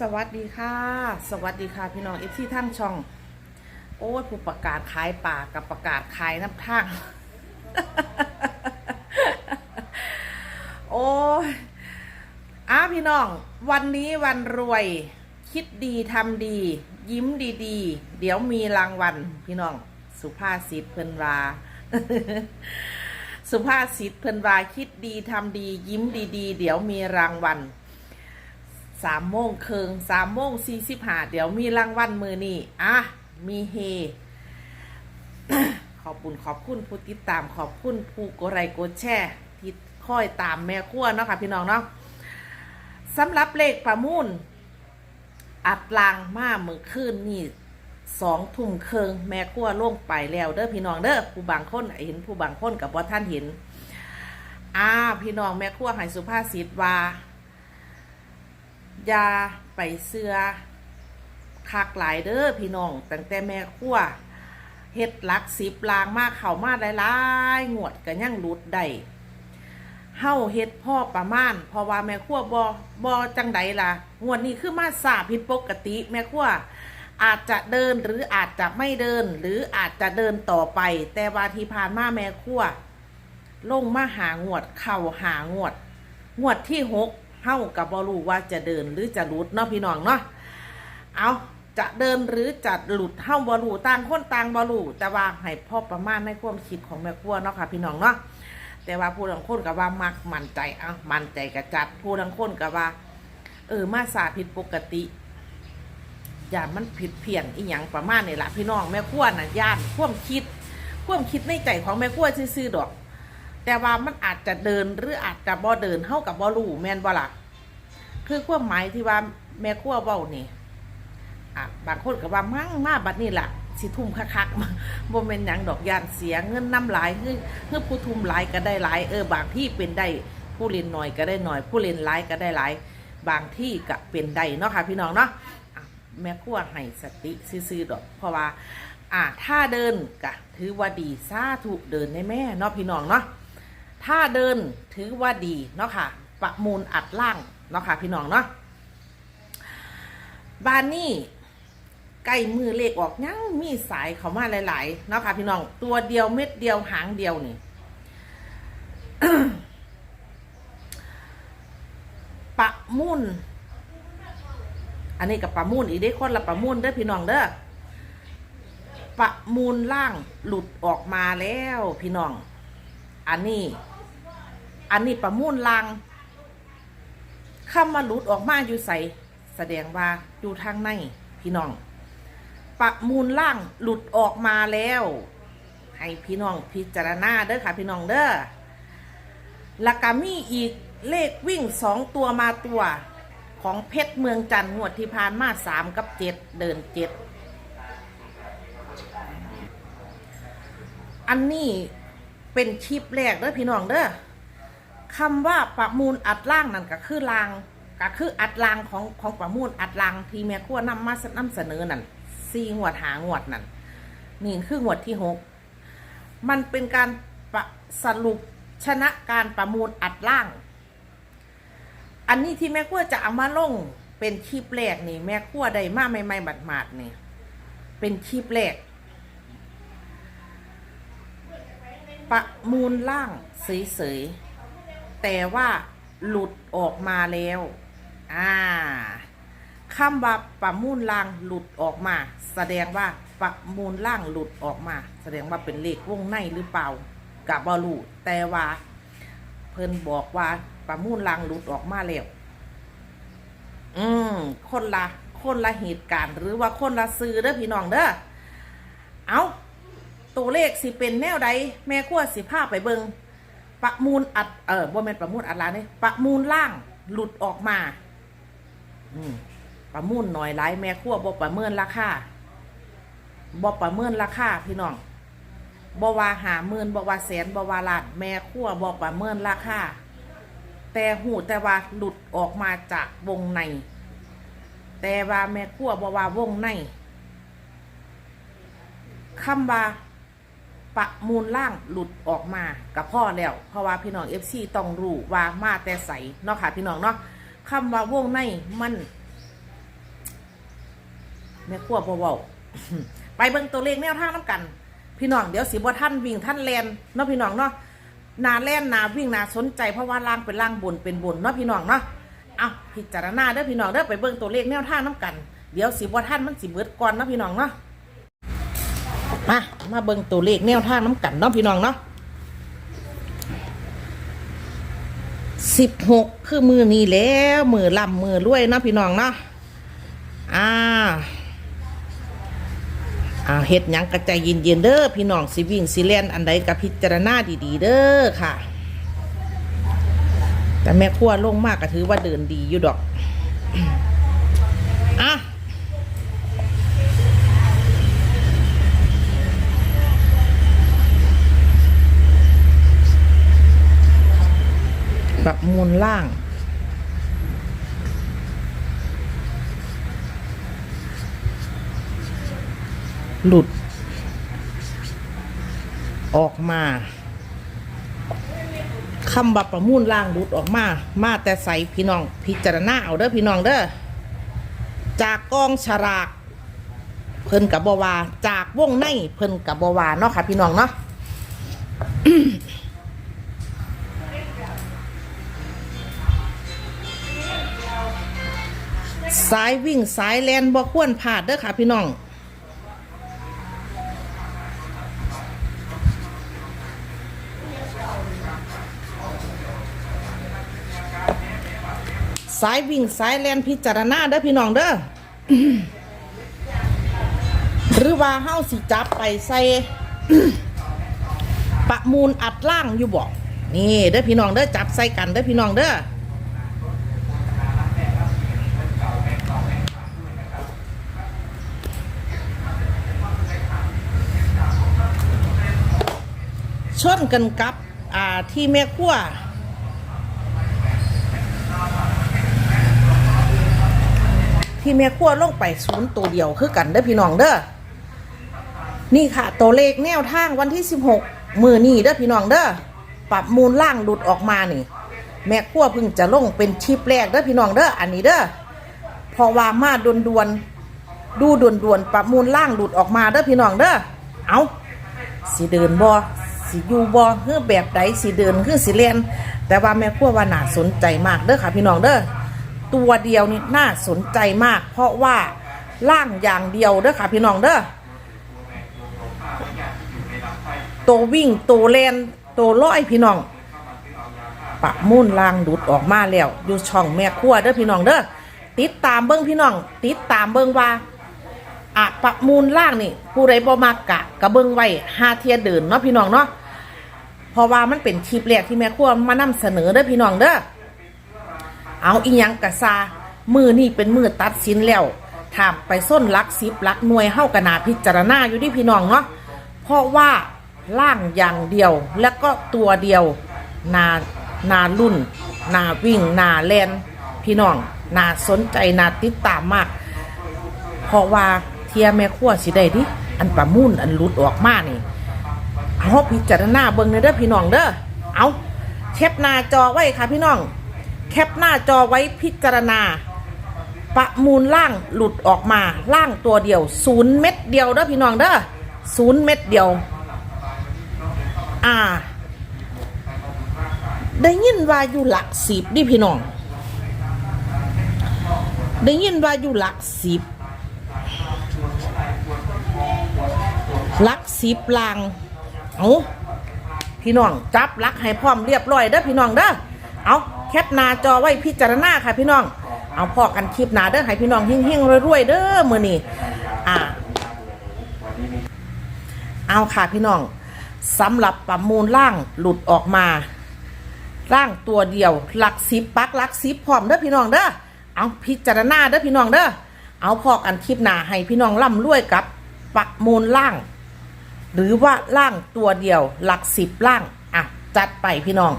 สวัสดีค่ะ สวัสดีค่ะพี่น้องเอฟซีทั้งช่อง โอ้ยผู้ประกาศขายป่ากับประกาศขายน้ำทางโอ้ยอ้าพี่น้อง วันนี้วันรวย คิดดีทำดี ยิ้มดีๆ เดี๋ยวมีรางวัลพี่น้อง สุภาษิตเพิ่นว่าสุภาษิตเพิ่นว่าคิดดีทำดี ยิ้มดีๆ เดี๋ยวมีรางวัล สามโมงเคิงสามโมงสี่สิบห้าเดี๋ยวมีรางวัลมือนี่อะมีเฮขอบคุณขอบคุณผู้ติดตามขอบคุณผู้กดไลค์กดแชร์ที่คอยตามแม่ขั้วเนาะค่ะพี่น้องเนาะสำหรับเลขประมูล อัดลางมาเมื่อคืนนี่สองทุ่มเคิงแม่ขั้วล่งไปแล้วเด้อพี่น้องเด้อผู้บางคนเห็นผู้บางคนกับว่าท่านเห็นอ่าพี่น้องแม่ขั้วให้สุภาษิตว่า อย่าไปเสือคักหลายเด้อพี่น้องตั้งแต่แม่ครัวเฮ็ดหลักสิบลางมากเข้ามาหลายๆงวดก็ยังหลุดได้เฮาเฮ็ดพ่อประมาณเพราะว่าแม่ครัวบ่บ่จังใดล่ะงวดนี้คือมาสาผิดปกติ แม่ครัวอาจจะเดินหรืออาจจะไม่เดิน หรืออาจจะเดินต่อไป แต่ว่าที่ผ่านมาแม่ครัวลงมาหางวดเข่าหางวด งวดที่หก เฮากับบอรู้ว่าจะเดินหรือจะหลุดเนาะพี่น้องเนาะเอาจะเดินหรือจะหลุดเฮาบอรู้ต่างคนต่างบอรู้แต่ว่าให้พ่อประมาณในความคิดของแม่ครัวเนาะค่ะพี่น้องเนาะแต่ว่าผู้บางคนกับว่ามักมั่นใจเอามั่นใจกระจัดผู้บางคนกับว่า เออมาสาผิดปกติอย่ามันผิดเพี้ยนอีหยังประมาณนี่แหละพี่น้องแม่ครัวน่ะย่านความคิด ความคิดในใจของแม่ครัวซื่อๆดอก แต่ว่ามันอาจจะเดินหรืออาจจะบ่เดินเท่ากับบ่รู้แม่นบ่ล่ะคือความหมายที่ว่าแม่ครัวเว้านี่อะบางคนก็ว่ามั่งมาบัดนี้ล่ะสิทุ่มคักๆบ่แม่นหยังดอกยานเสียเงินน้ำหลายคือคือผู้ทุ่มหลายก็ได้หลายเออบางที่เป็นได้ผู้เล่นหน้อยก็ได้หน้อย ผู้เล่นหลายก็ได้หลาย บางที่ก็เป็นได้เนาะค่ะพี่น้องเนาะะแม่ครัวให้สติซื่อๆดอก เพราะว่าอะถ้าเดินก็ถือว่าดีสาธุเดินในแม่เนาะพี่น้องเนาะ ถ้าเดินถือว่าดีเนาะค่ะ ประมูลอัดล่างเนาะค่ะพี่น้องเนาะบานนี่ใกล้มือเลขออกยังมีสายเขามาหลาย ๆ เนาะค่ะพี่น้องตัวเดียวเม็ดเดียวหางเดียวนี่ประมูลอันนี้กับประมูลอีกได้คนละประมูลเด้อพี่น้องเด้อประมูลล่างหลุดออกมาแล้วพี่น้อง อันนี้ อันนี้ประมูลลางคำว่าหลุดออกมาอยู่ใสแสดงว่าอยู่ทางในพี่น้อง ประมูลล่างหลุดออกมาแล้ว ให้พี่น้องพิจารณาเด้อค่ะพี่น้องเด้อแล้วก็มีอีกเลขวิ่งสองตัวมาตัวของเพชรเมืองจันทร์งวดที่ผ่านมาสามกับเจ็ดเดินเจ็ดอันนี้เป็นคลิปแรกเด้อพี่น้องเด้อ คำว่าประมูลอัดล่างนั่นก็คือลางก็คืออัดลางของของประมูลอัดลางที่แม่ขั้วนำมานำเสนอนั่นสี่งวดหางวดนั่นนี่คืองวดที่หกมันเป็นการประสรุปชนะการประมูลอัดล่าง อันนี้ที่แม่ขั้วจะเอามาลงเป็นคลิปแรกนี่ แม่ขั้วได้มาใหม่ๆบัดมาดๆนี่เป็นคลิปแรกประมูลล่างเสยๆ แต่ว่าหลุดออกมาแล้ว อ่าคำว่าประมูลล่างหลุดออกมา แสดงว่าประมูลล่างหลุดออกมา แสดงว่าเป็นเลขวงในหรือเปล่ากับบอลูแต่ว่า เพิ่นบอกว่าประมูลล่างหลุดออกมาแล้วอืมคนละคนละเหตุการณ์หรือว่าคนละซื้อเด้อพี่น้องเด้อเอาตัวเลขสิเป็นแนวใดแม่ขั้วสิภาพไปเบิง ประมูลอัดเออบ่แม่นประมูลอัดล้านนี่ประมูลล่างหลุดออกมา อืมประมูลหน่อยหลายแม่ขั้วบ่ประเมินราคาบ่ประเมินราคาพี่น้องบ่ว่าหาหมื่นบ่ว่าแสนบ่ว่าล้านแม่ขั้วบ่ประเมินราคาแต่หูแต่ว่าหลุดออกมาจากวงใน แต่ว่าแม่ขั้วบ่ว่าวงในคำว่า ประมูลล่างหลุดออกมากับพ่อแล้ว เพราะว่าพี่น้องเอฟซีต้องรู้ว่ามาแต่ใสเนาะค่ะพี่น้องเนาะคำว่าวงในมันแม่ครัวเว้าไปเบิ่งตัวเลขแนวทางน้ำกัน พี่น้องเดี๋ยวสิบ่ท่านวิ่งท่านแลนเนาะพี่น้องเนาะนาแล่นนาวิ่งนาสนใจเพราะว่าล่างเป็นล่างบนเป็นบนเนาะพี่น้องเนาะเอาพิจารณาเด้อพี่น้องเด้อไปเบิ่งตัวเลขแนวทางน้ำกัน เดี๋ยวสิบ่ท่านมันสิเบิดก่อนเนาะพี่น้องเนาะ มามาเบิ่งตัวเลขแนวทางน้ำกันเนาะพี่น้องเนาะสิบหกคือมือนี้แล้วมือลำมือรวยนาะพี่น้องเนาะอ่าอ่าเฮ็ดยังกระใจเย็นๆเด้อพี่น้องสิวิ่งสิแล่นอันใดกับพิจารณาดีๆ เด้อค่ะ แต่แม่ครัวลงมากก็ถือว่าเดินดีอยู่ดอก ปรับมูลล่าง หลุด ออกมาคำบับประมูลล่างหลุดออกมา มาแต่ใส่พี่น้อง พิจารณาเอาเด้อพี่น้องเด้อจากกองฉลากเพิ่นกับบวาจากวงในเพิ่นกับบวาเนาะค่ะพี่น้องเนาะ สายวิ่งสายแลนบ่ควรพลาดเด้อค่ะพี่น้องสายวิ่งสายแลนพิจารณาเด้อพี่น้องเด้อหรือว่าเฮาสิจับไปใส่ประมูลอัดล่างอยู่บ่นี่เด้อพี่น้องเด้อจับใส่กันเด้อพี่น้องเด้อ ชนกันกับอ่าที่แม่ขั้วที่แม่ขั้วลงไปศูนย์ตัวเดียวคือกันเด้อพี่น้องเด้อนี่ค่ะ ตัวเลขแนวทางวันที่ 16 มือนี่เด้อพี่น้องเด้อปรับมูลล่างหลุดออกมานี่ แม่ขั้วเพิ่งจะลงเป็นชิปแรกเด้อพี่น้องเด้ออันนี้เด้อพอว่ามาดวนดวนดูดวนดวนๆปรับมูลล่างหลุดออกมาเด้อพี่น้องเด้อ เอาสิเดินบ่ สิอยู่บ่เฮือแบบใดสิเดินคือสิเล่นแต่ว่าแม่ครัวว่าน่าสนใจมากเด้อค่ะพี่น้องเด้อตัวเดียวนี่น่าสนใจมาก เพราะว่าล่างอย่างเดียวเด้อค่ะพี่น้องเด้อตัววิ่งตัวแลนตัวร้อยพี่น้องปะมุ่นล่างดุดออกมาแล้วอยู่ช่องแม่ครัวเด้อพี่น้องเด้อติดตามเบิ้งพี่น้อง ติดตามเบิ้งว่า อะประมูลล่างนี่ ผู้ใดบ่มากกะกระเบื้องไว้หาเทียเดินเนาะพี่น้องเนาะเพราะว่ามันเป็นคลิปแรกที่แม่ครัวมานำเสนอเด้อพี่น้องเด้อเอาอีหยังกะซามือนี่เป็นมือตัดสินแล้วถามไปส้นลักสิบลักหน่วยเฮากะนาพิจารณาอยู่ที่พี่น้องเนาะเพราะว่าล่างอย่างเดียวแล้วก็ตัวเดียวนานารุ่น นาวิ่ง นาแลนพี่น้อง นาสนใจ นาติดตามมาก เพราะว่า ทียแม่ขั้วสิได้ดิอันประมุ่นอันหลุดออกมานี่เอาพิจารณาเบิ่งในเด้อพี่น้องเด้อเอาแคปหน้าจอไว้ค่ะพี่น้อง แคปหน้าจอไว้พิจารณา ประมูลล่างหลุดออกมาล่างตัวเดียวศูนย์เม็ดเดียวเด้อพี่น้องเด้อศูนย์เม็ดเดียว อ่า ได้ยินว่าอยู่หลักสิบดิพี่น้อง ได้ยินว่าอยู่หลักสิบ ลักสิบลางเอาพี่น้องจับลักให้พร้อมเรียบร้อยเด้อพี่น้องเด้อเอาแคปหน้าจอไว้พิจารณาค่ะพี่น้อง เอาพอกันคลิปหน้าเด้อให้พี่น้องเฮงๆรวยๆเด้อมื้อนี้อ่าเอาค่ะพี่น้องสำหรับประมูลล่างหลุดออกมา ร่างตัวเดียวหลักสิบปักหลักสิบพร้อมเด้อพี่น้องเด้อเอาพิจารณาเด้อพี่น้องเด้อเอาพอกันคลิปหน้าให้พี่น้องร่ำรวยกับประมูลล่าง หรือว่าล่างตัวเดียวหลักสิบล่างอะจัดไปพี่น้อง